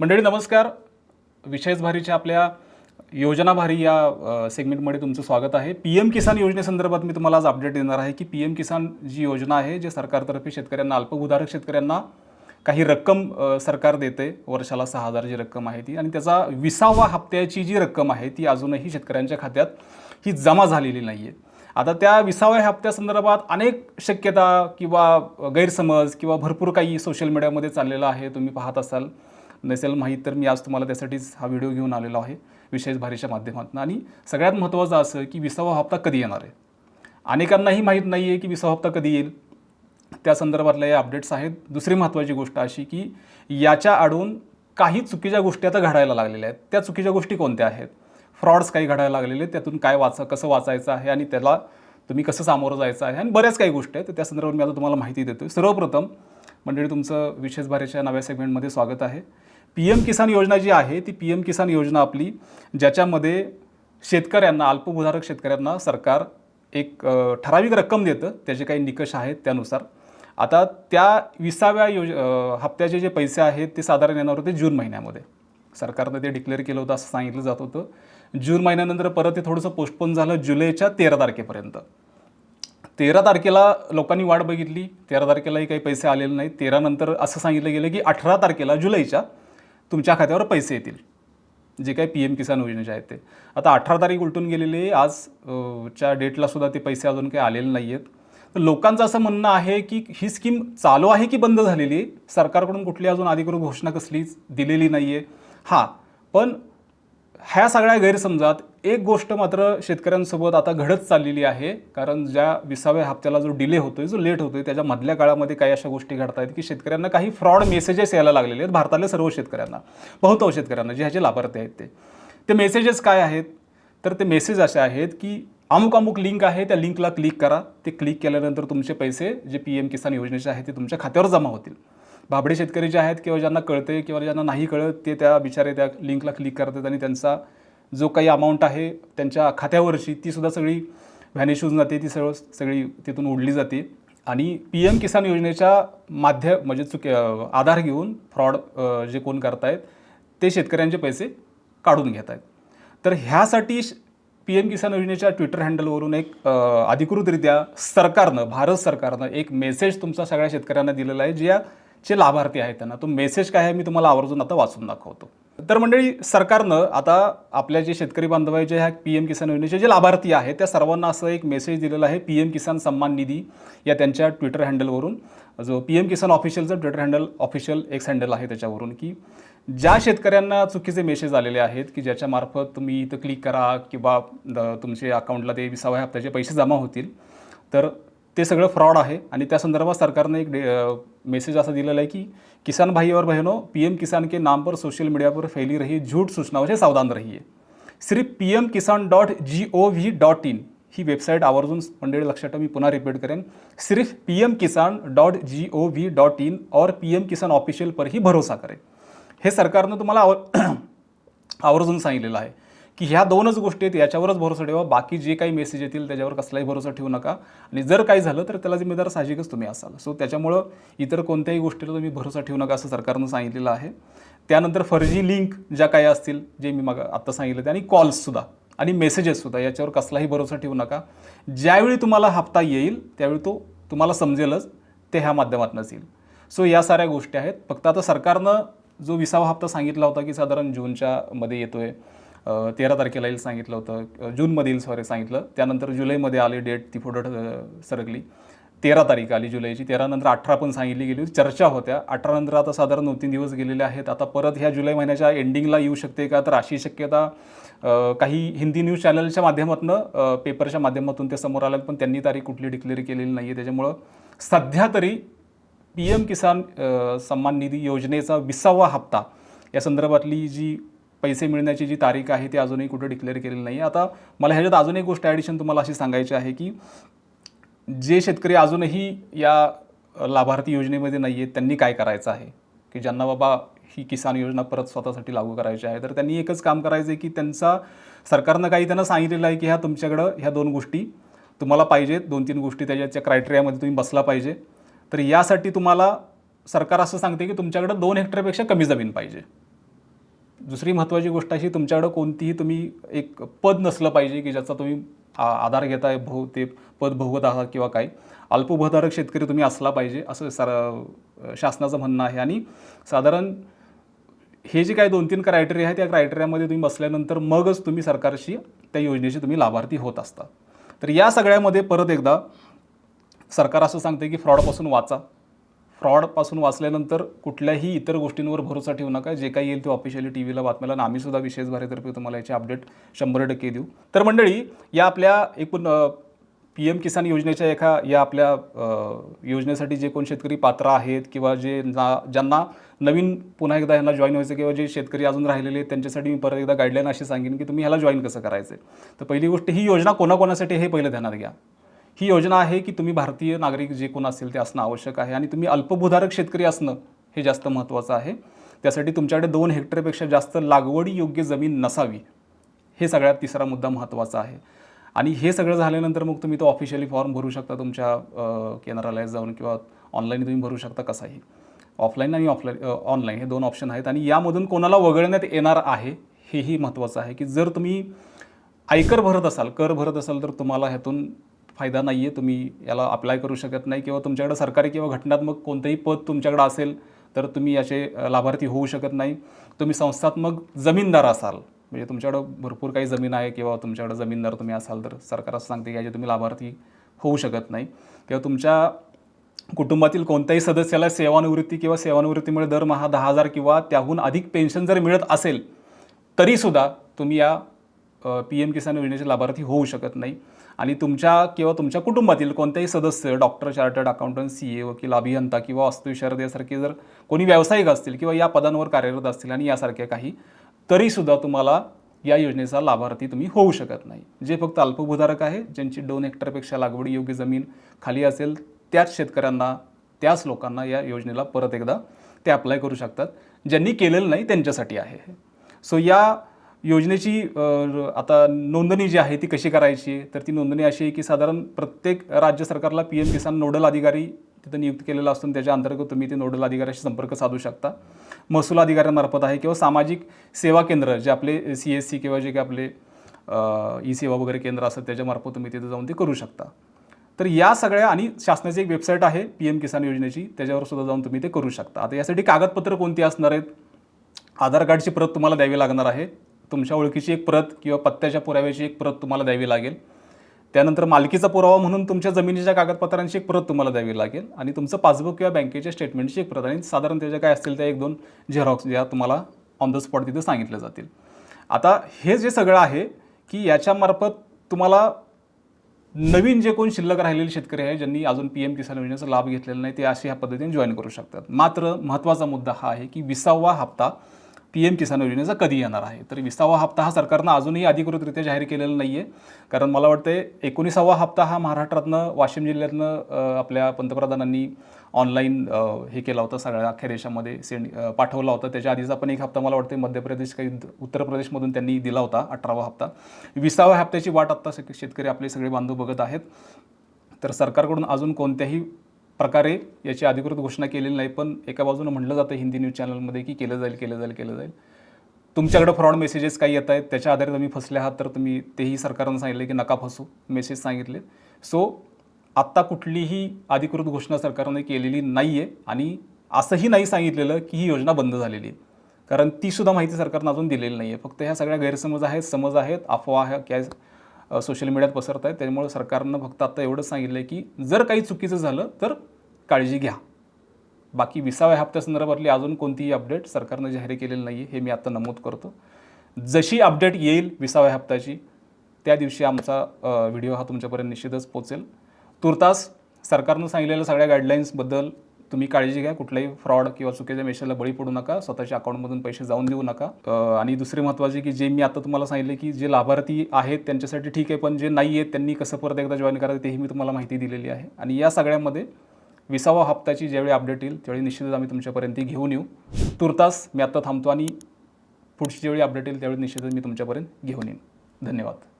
मंडळी नमस्कार. विशेष भारीच्या आपल्या योजना भारी या सेगमेंटमध्ये तुमचं स्वागत आहे. पी एम किसान योजनेसंदर्भात मी तुम्हाला आज अपडेट देणार आहे की पी एम किसान जी योजना आहे जे सरकारतर्फे शेतकऱ्यांना अल्पभूधारक शेतकऱ्यांना काही रक्कम सरकार देते. वर्षाला सहा हजार जी रक्कम आहे ती. आणि त्याचा विसावा हप्त्याची जी रक्कम आहे ती अजूनही शेतकऱ्यांच्या खात्यात ही जमा झालेली नाही आहे आता त्या विसाव्या हप्त्यासंदर्भात अनेक शक्यता किंवा गैरसमज किंवा भरपूर काही सोशल मीडियामध्ये चाललेलं आहे. तुम्ही पाहत असाल. नसेल माहीत तर मी आज तुम्हाला त्यासाठीच हा व्हिडिओ घेऊन आलेलो आहे विशेष भारीच्या माध्यमातून. आणि सगळ्यात महत्त्वाचं असं की विसावा हप्ता कधी येणार आहे? अनेकांनाही माहीत नाही आहे की विसावा हप्ता कधी येईल. त्या संदर्भातल्या या अपडेट्स आहेत. दुसरी महत्त्वाची गोष्ट अशी की याच्या आडून काही चुकीच्या गोष्टी आता घडायला लागलेल्या आहेत. त्या चुकीच्या गोष्टी कोणत्या आहेत? फ्रॉड्स काही घडायला लागलेले आहेत. त्यातून काय वाचा कसं वाचायचं आहे आणि त्याला तुम्ही कसं सामोरं जायचं आहे आणि बऱ्याच काही गोष्टी आहेत. तर त्या संदर्भात मी आता तुम्हाला माहिती देतो सर्वप्रथम मंडळी तुमचं विशेष भारेच्या नव्या सेगमेंटमध्ये स्वागत आहे. पी एम किसान योजना जी आहे ती पी एम किसान योजना आपली ज्याच्यामध्ये शेतकऱ्यांना अल्पभूधारक शेतकऱ्यांना सरकार एक ठराविक रक्कम देतं. त्याचे काही निकष आहेत त्यानुसार. आता त्या विसाव्या योज हप्त्याचे जे पैसे आहेत ते साधारण येणार होते जून महिन्यामध्ये. सरकारनं ते डिक्लेअर केलं होतं असं सांगितलं जात होतं. जून महिन्यानंतर परत ते थोडंसं पोस्टपोन झालं जुलैच्या तेरा तारखेपर्यंत. तेरा तारखेला लोकांनी वाट बघितली. तेरा तारखेलाही काही पैसे आलेले नाहीत. तेरानंतर असं सांगितलं गेलं की अठरा तारखेला जुलैच्या तुमच्या खात्यावर पैसे येतील. जे काही पी एम किसान योजनेचे आहेत ते. आता अठरा तारीख उलटून गेलेले आज च्या डेटला सुद्धा ते पैसे अजून काही आलेले नाही आहेत तर लोकांचं असं म्हणणं आहे की ही स्कीम चालू आहे की बंद झालेली सरकारकडून कुठली अजून अधिकृत घोषणा कसलीच दिलेली नाही आहे हां पण ह्या सगळ्या गैरसमजात एक गोष्ट मात्र शेतकऱ्यांसोबत आता घडत चाललेली आहे कारण ज्या विसाव्या हप्त्याला जो डिले होतोय जो लेट होतोय त्याच्या मधल्या काळामध्ये काही अशा गोष्टी घडत आहेत की शेतकऱ्यांना काही फ्रॉड मेसेजेस यायला लागलेले आहेत भारतातल्या सर्व शेतकऱ्यांना बहुतांश शेतकऱ्यांना जे ह्याचे लाभार्थी आहेत ते. ते मेसेजेस काय आहेत? तर ते मेसेज असे आहेत की अमुक अमुक लिंक आहे त्या लिंकला क्लिक करा. ते क्लिक केल्यानंतर तुमचे पैसे जे पी एम किसान योजनेचे आहेत ते तुमच्या खात्यावर जमा होतील. भाबडे शेतकरी जे आहेत किंवा ज्यांना कळते किंवा ज्यांना नाही कळत ते त्या बिचारे त्या लिंकला क्लिक करतात आणि त्यांचा जो काही अमाऊंट आहे त्यांच्या खात्यावरची ती सुद्धा सगळी व्हॅनिश होऊन जाते. ती सगळं सगळी तिथून उडली जाते. आणि पी एम किसान योजनेच्या माध्यम म्हणजे चुक आधार घेऊन फ्रॉड जे कोण करतायत ते शेतकऱ्यांचे पैसे काढून घेत आहेत तर ह्यासाठी पी एम किसान योजनेच्या ट्विटर हँडलवरून एक अधिकृतरित्या सरकारनं भारत सरकारनं एक मेसेज तुमचा सगळ्या शेतकऱ्यांना दिलेला आहे ज्या जे लाभार्थी आहेत त्यांना. तो मेसेज काय आहे मी तुम्हाला आवर्जून आता वाचून दाखवतो. तर मंडळी सरकारनं आता आपल्या जे शेतकरी बांधव जे ह्या पी एम किसान योजनेचे जे लाभार्थी आहेत त्या सर्वांना असं एक मेसेज दिलेला आहे पी एम किसान सन्मान निधी या त्यांच्या ट्विटर हँडलवरून जो P M Kisan ऑफिशियलचं Twitter handle official X handle आहे त्याच्यावरून की ज्या शेतकऱ्यांना चुकीचे मेसेज आलेले आहेत की ज्याच्यामार्फत तुम्ही इथं क्लिक करा किंवा द- अकाउंटला ते विसाव्या हप्त्याचे पैसे जमा होतील तर ते सगळं फ्रॉड आहे आणि त्या संदर्भात सरकारने एक मेसेज असा दिलेला आहे की किसान भाई और बहनों पीएम किसान के नाम पर सोशल मीडिया पर फैली रही झूठ सूचनाओं से सावधान रहिए. सिर्फ P M Kisan dot G O V dot in he website आवर्जून मंडळी लक्षात ठेवा मी पुन्हा रिपीट करेन. सिर्फ P M Kisan dot G O V dot in और पी एम किसान ऑफिशियल पर ही भरोसा करें. हे सरकारनं तुम्हाला आव आवर्जून सांगितलेलं आहे. की ह्या दोनच गोष्टी आहेत याच्यावरच भरोसा ठेवा. बाकी जे काही मेसेज येतील त्याच्यावर कसलाही भरोसा ठेवू नका. आणि जर काही झालं तर त्याला जिम्मेदार साहजिकच तुम्ही असाल. सो त्याच्यामुळं इतर कोणत्याही गोष्टीला तुम्ही भरोसा ठेवू नका असं सरकारनं सांगितलेलं आहे. त्यानंतर फर्जी लिंक ज्या काही असतील जे मी मग आत्ता सांगितलं ते आणि कॉल्ससुद्धा आणि मेसेजेससुद्धा याच्यावर कसलाही भरोसा ठेवू नका. ज्यावेळी तुम्हाला हप्ता येईल त्यावेळी तो तुम्हाला समजेलच ते ह्या माध्यमातूनच येईल. सो या साऱ्या गोष्टी आहेत. फक्त आता सरकारनं जो विसावा हप्ता सांगितला होता की साधारण जूनच्या मध्ये येतोय तेरा तारखेला येईल सांगितलं होतं. जूनमधील जूनमध्ये येईल सॉरी सांगितलं. त्यानंतर जुलैमध्ये आली डेट ती पुढं सरकली. तेरा तारीख आली जुलैची. तेरानंतर अठरा पण सांगितली गेली होती. चर्चा होत्या. अठरानंतर आता साधारण दोन तीन दिवस गेलेले आहेत. आता परत ह्या जुलै महिन्याच्या एंडिंगला येऊ शकते का? तर अशी शक्यता काही हिंदी न्यूज चॅनलच्या माध्यमातून पेपरच्या माध्यमातून ते समोर आलं पण त्यांनी तारीख कुठली डिक्लेअर केलेली नाही आहे त्याच्यामुळं सध्या तरी पी एम किसान सन्मान निधी योजनेचा विसावा हप्ता या संदर्भातली जी पैसे मिळण्याची जी तारीख आहे ती अजूनही कुठे डिक्लेअर केलेली नाही आता मला ह्याच्यात अजून एक गोष्ट ॲडिशन तुम्हाला अशी सांगायची आहे की जे शेतकरी अजूनही या लाभार्थी योजनेमध्ये नाही आहेत त्यांनी काय करायचं आहे? की ज्यांना बाबा ही किसान योजना परत स्वतःसाठी लागू करायची आहे तर त्यांनी एकच काम करायचं आहे की त्यांचा सरकारनं काही त्यांना सांगितलेलं आहे की ह्या तुमच्याकडं ह्या दोन गोष्टी तुम्हाला पाहिजेत दोन तीन गोष्टी त्याच्याच्या क्रायटेरियामध्ये तुम्ही बसला पाहिजे. तर यासाठी तुम्हाला सरकार असं सांगते की तुमच्याकडं दोन हेक्टरपेक्षा कमी जमीन पाहिजे. दुसरी महत्त्वाची गोष्ट अशी तुमच्याकडं कोणतीही तुम्ही एक पद नसलं पाहिजे की ज्याचा तुम्ही आ- आधार घेताय भो ते पद भोगत आहात किंवा काय. अल्पभूधारक शेतकरी तुम्ही असला पाहिजे असं सर शासनाचं म्हणणं आहे. आणि साधारण हे जे काही दोन तीन क्रायटेरिया आहे त्या क्रायटेरियामध्ये तुम्ही बसल्यानंतर मगच तुम्ही सरकारशी त्या योजनेशी तुम्ही लाभार्थी होत असता. तर या सगळ्यामध्ये परत एकदा सरकार असं सांगते की फ्रॉडपासून वाचा. फ्रॉडपासून वाचल्यानंतर कुठल्याही इतर गोष्टींवर भरोसा ठेवू नका. जे काही येईल ते ऑफिशियली टी व्हीला बातम्याला. आणि आम्ही सुद्धा विशेष भारेतर्फे तुम्हाला याचे अपडेट शंभर टक्के देऊ. तर मंडळी या आपल्या एकूण पी एम किसान योजनेच्या एका या आपल्या योजनेसाठी जे कोण शेतकरी पात्र आहेत किंवा जे ना ज्यांना नवीन पुन्हा एकदा ह्यांना जॉईन व्हायचं किंवा जे शेतकरी अजून राहिलेले आहेत त्यांच्यासाठी मी परत एकदा गाईडलाईन अशी सांगेन की तुम्ही ह्याला जॉईन कसं करायचं तर पहिली गोष्ट ही योजना कोणाकोणासाठी हे पहिलं ध्यानात घ्या. ही योजना आहे की तुम्ही भारतीय नागरिक जे कोण असतील ते असणं आवश्यक आहे आणि तुम्ही अल्पभूधारक शेतकरी असणं हे जास्त महत्त्वाचं आहे. त्यासाठी तुमच्याकडे दोन हेक्टरपेक्षा जास्त लागवडी योग्य जमीन नसावी हे सगळ्यात तिसरा मुद्दा महत्त्वाचा आहे. आणि हे सगळं झाल्यानंतर मग तुम्ही तो ऑफिशियली फॉर्म भरू शकता तुमच्या अ, केंद्रालयात जाऊन किंवा ऑनलाईन तुम्ही भरू शकता कसाही. ऑफलाईन आणि ऑफलाईन ऑनलाईन हे दोन ऑप्शन आहेत आणि यामधून कोणाला वगळण्यात येणार आहे हेही महत्त्वाचं आहे की जर तुम्ही आयकर भरत असाल कर भरत असाल तर तुम्हाला ह्यातून फायदा नाही आहे तुम्ही याला अप्लाय करू शकत नाही किंवा तुमच्याकडे सरकारी किंवा घटनात्मक कोणतंही पद तुमच्याकडे असेल तर तुम्ही याचे लाभार्थी होऊ शकत नाही. तुम्ही संस्थात्मक जमीनदार असाल म्हणजे तुमच्याकडं भरपूर काही जमीन आहे किंवा तुमच्याकडं जमीनदार तुम्ही असाल तर सरकार असं सांगते की याचे तुम्ही लाभार्थी होऊ शकत नाही. किंवा तुमच्या कुटुंबातील कोणत्याही सदस्याला सेवानिवृत्ती किंवा सेवानिवृत्तीमुळे दरमहा दहा हजार किंवा त्याहून अधिक पेन्शन जर मिळत असेल तरीसुद्धा तुम्ही या पी एम किसान योजनेचे लाभार्थी होऊ शकत नाही. आणि तुमच्या किंवा तुमच्या कुटुंबातील कोणत्याही सदस्य doctor chartered accountant C A वकील अभियंता किंवा वास्तुविशारद यासारखे जर कोणी व्यावसायिक असतील किंवा या पदांवर कार्यरत असतील आणि यासारख्या काही तरीसुद्धा तुम्हाला या योजनेचा लाभार्थी तुम्ही होऊ शकत नाही. जे फक्त अल्पभूधारक आहे ज्यांची दोन हेक्टरपेक्षा लागवडी योग्य जमीन खाली असेल त्याच शेतकऱ्यांना त्याच लोकांना या योजनेला परत एकदा ते अप्लाय करू शकतात. ज्यांनी केलेलं नाही त्यांच्यासाठी आहे सो या योजनेची आता नोंदणी जी आहे ती कशी करायची? तर ती नोंदणी अशी आहे की साधारण प्रत्येक राज्य सरकारला पी एम किसान नोडल अधिकारी तिथं नियुक्त केलेला असतो त्याच्या अंतर्गत तुम्ही ते नोडल अधिकाऱ्याशी संपर्क साधू शकता. महसूल अधिकाऱ्यांमार्फत आहे किंवा सामाजिक सेवा केंद्र जे आपले सी एस सी किंवा जे काही आपले ई सेवा वगैरे केंद्र असतात त्याच्यामार्फत तुम्ही तिथे जाऊन ते करू शकता. तर या सगळ्या आणि शासनाची एक वेबसाईट आहे पी एम किसान योजनेची त्याच्यावर सुद्धा जाऊन तुम्ही ते करू शकता. आता यासाठी कागदपत्र कोणती असणार आहेत? आधार कार्डची प्रत तुम्हाला द्यावी लागणार आहे. तुमच्या ओळखीची एक प्रत किंवा पत्त्याच्या पुराव्याची एक प्रत तुम्हाला द्यावी लागेल. त्यानंतर मालकीचा पुरावा म्हणून तुमच्या जमिनीच्या कागदपत्रांची एक प्रत तुम्हाला द्यावी लागेल आणि तुमचं पासबुक किंवा बँकेच्या स्टेटमेंटची एक प्रत आणि साधारण त्याच्या काय असतील त्या एक दोन झेरॉक्स ज्या तुम्हाला ऑन द स्पॉट तिथे सांगितल्या जातील. आता हे जे सगळं आहे की याच्यामार्फत तुम्हाला नवीन जे कोण शिल्लक राहिलेले शेतकरी आहे ज्यांनी अजून पी एम किसान योजनेचा लाभ घेतलेला नाही ते अशी ह्या पद्धतीने जॉईन करू शकतात. मात्र महत्त्वाचा मुद्दा हा आहे की विसावा हप्ता पी एम किसान योजनेचा कधी येणार आहे? तर विसावा हप्ता हा सरकारनं अजूनही अधिकृतरित्या जाहीर केलेला नाही आहे कारण मला वाटतं एकोणीसावा हप्ता हा महाराष्ट्रातनं वाशिम जिल्ह्यातनं आपल्या पंतप्रधानांनी ऑनलाईन हे केला होता सगळ्या अख्ख्या देशामध्ये सेंड पाठवला होता. त्याच्या आधीचा पण एक हप्ता मला वाटते मध्य प्रदेश काही उत्तर प्रदेशमधून त्यांनी दिला होता अठरावा हप्ता. विसाव्या हप्त्याची वाट आत्ता शेतकरी आपले सगळे बांधव बघत आहेत. तर सरकारकडून अजून कोणत्याही प्रकारे याची अधिकृत घोषणा केलेली नाही पण एका बाजूनं म्हटलं जातं हिंदी न्यूज चॅनलमध्ये की केलं जाईल केलं जाईल केलं जाईल. तुमच्याकडे फ्रॉड मेसेजेस काही येत आहेत त्याच्या आधारे तुम्ही फसले आहात तर तुम्ही तेही सरकारनं सांगितले की नका फसू मेसेज सांगितले. सो आत्ता कुठलीही अधिकृत घोषणा सरकारने केलेली नाही आहे आणि असंही नाही सांगितलेलं की ही योजना बंद झालेली आहे. कारण तीसुद्धा माहिती सरकारनं अजून दिलेली नाही आहे फक्त ह्या सगळ्या गैरसमज आहेत समज आहेत अफवा आहे काय सोशल मीडियात पसरत आहेत त्यामुळे सरकारनं फक्त आता एवढंच सांगितलं आहे की जर काही चुकीचं झालं तर काळजी घ्या. बाकी विसाव्या हप्त्यासंदर्भातली अजून कोणतीही अपडेट सरकारनं जाहीर केलेली नाही आहे हे मी आता नमूद करतो. जशी अपडेट येईल विसाव्या हप्त्याची त्या दिवशी आमचा व्हिडिओ हा तुमच्यापर्यंत निश्चितच पोचेल तुर्तास सरकारनं सांगितलेल्या सगळ्या गाईडलाईन्सबद्दल तुम्ही काळजी घ्या कुठल्याही फ्रॉड किंवा चुकीच्या मेसेजला बळी पडू नका स्वतःच्या अकाउंटमधून पैसे जाऊन देऊ नका. आणि दुसरी महत्त्वाची की जे मी आता तुम्हाला सांगितले की जे लाभार्थी आहेत त्यांच्यासाठी ठीक आहे पण जे नाही आहेत त्यांनी कसं परत एकदा जॉईन करायचं तेही मी तुम्हाला माहिती दिलेली आहे. आणि या सगळ्यामध्ये विसावा हप्त्याची ज्यावेळी अपडेट येईल त्यावेळी निश्चितच आम्ही तुमच्यापर्यंत घेऊन येऊ. तुर्तास मी आत्ता थांबतो आणि पुढची ज्यावेळी अपडेट येईल त्यावेळी निश्चितच मी तुमच्यापर्यंत घेऊन येईन. धन्यवाद.